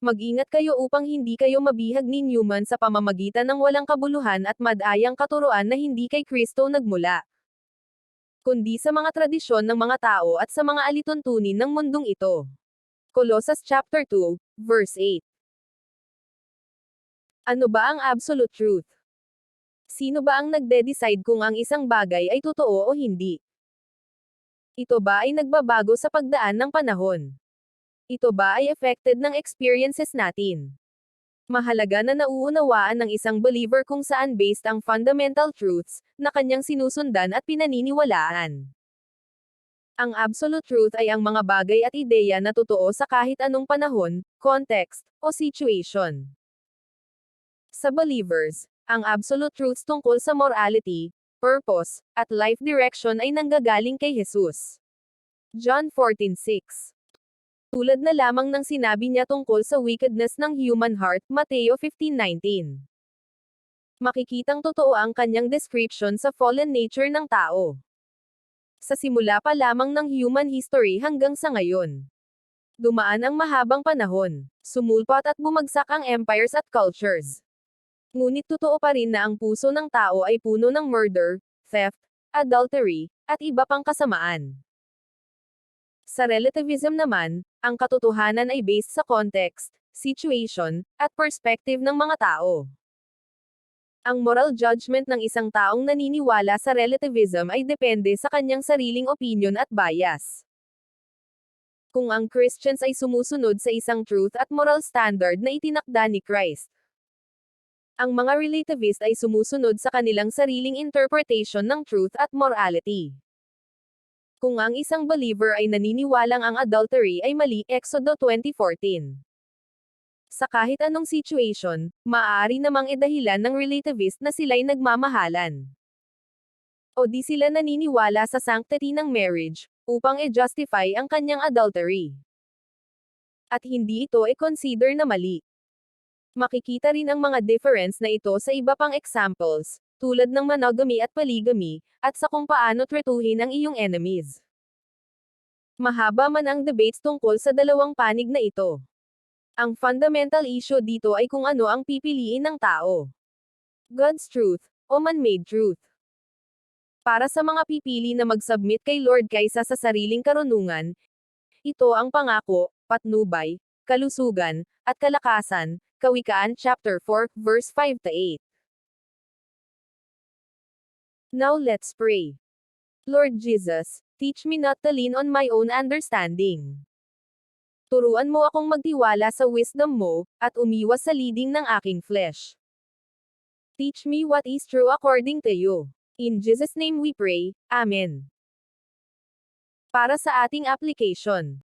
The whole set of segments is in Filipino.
Mag-ingat kayo upang hindi kayo mabihag ni Newman sa pamamagitan ng walang kabuluhan at madayang katuruan na hindi kay Kristo nagmula. Kundi sa mga tradisyon ng mga tao at sa mga alituntunin ng mundong ito. Colossus chapter 2, verse 8. Ano ba ang absolute truth? Sino ba ang nagde-decide kung ang isang bagay ay totoo o hindi? Ito ba ay nagbabago sa pagdaan ng panahon? Ito ba ay affected ng experiences natin? Mahalaga na nauunawaan ng isang believer kung saan based ang fundamental truths na kanyang sinusundan at pinaniniwalaan. Ang absolute truth ay ang mga bagay at ideya na totoo sa kahit anong panahon, context, o situation. Sa believers, ang absolute truths tungkol sa morality, purpose, at life direction ay nanggagaling kay Jesus. John 14:6 tulad na lamang ng sinabi niya tungkol sa wickedness ng human heart, Mateo 15:19. Makikitang totoo ang kanyang description sa fallen nature ng tao. Sa simula pa lamang ng human history hanggang sa ngayon. Dumaan ang mahabang panahon, sumulpat at bumagsak ang empires at cultures. Ngunit totoo pa rin na ang puso ng tao ay puno ng murder, theft, adultery, at iba pang kasamaan. Sa relativism naman, ang katotohanan ay based sa context, situation, at perspective ng mga tao. Ang moral judgment ng isang taong naniniwala sa relativism ay depende sa kanyang sariling opinion at bias. Kung ang Christians ay sumusunod sa isang truth at moral standard na itinakda ni Christ, ang mga relativist ay sumusunod sa kanilang sariling interpretation ng truth at morality. Kung ang isang believer ay naniniwalang ang adultery ay mali, Exodo 20:14. Sa kahit anong situation, maaari namang idahilan ng relativist na sila'y nagmamahalan. O di sila naniniwala sa sanctity ng marriage, upang i-justify ang kanyang adultery. At hindi ito i-consider na mali. Makikita rin ang mga difference na ito sa iba pang examples, tulad ng monogamy at polygamy, at sa kung paano tretuhin ang iyong enemies. Mahaba man ang debates tungkol sa dalawang panig na ito. Ang fundamental issue dito ay kung ano ang pipiliin ng tao. God's truth, o man-made truth. Para sa mga pipili na mag-submit kay Lord kaysa sa sariling karunungan, ito ang pangako, patnubay, kalusugan, at kalakasan, Kawikaan chapter 4, verse 5 to 8. Now let's pray. Lord Jesus, teach me not to lean on my own understanding. Turuan mo akong magtiwala sa wisdom mo, at umiwas sa leading ng aking flesh. Teach me what is true according to you. In Jesus' name we pray, Amen. Para sa ating application.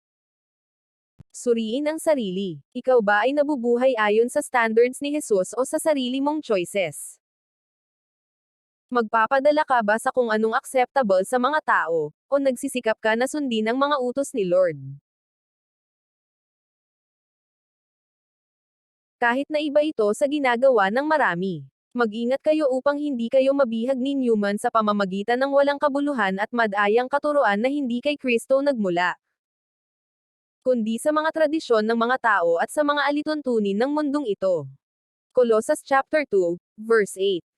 Suriin ang sarili. Ikaw ba ay nabubuhay ayon sa standards ni Jesus o sa sarili mong choices? Magpapadala ka ba sa kung anong acceptable sa mga tao, o nagsisikap ka na sundin ang mga utos ni Lord? Kahit na iba ito sa ginagawa ng marami. Mag-ingat kayo upang hindi kayo mabihag ni Newman sa pamamagitan ng walang kabuluhan at madayang katuruan na hindi kay Kristo nagmula. Kundi sa mga tradisyon ng mga tao at sa mga alituntunin ng mundong ito. Colossus chapter 2, verse 8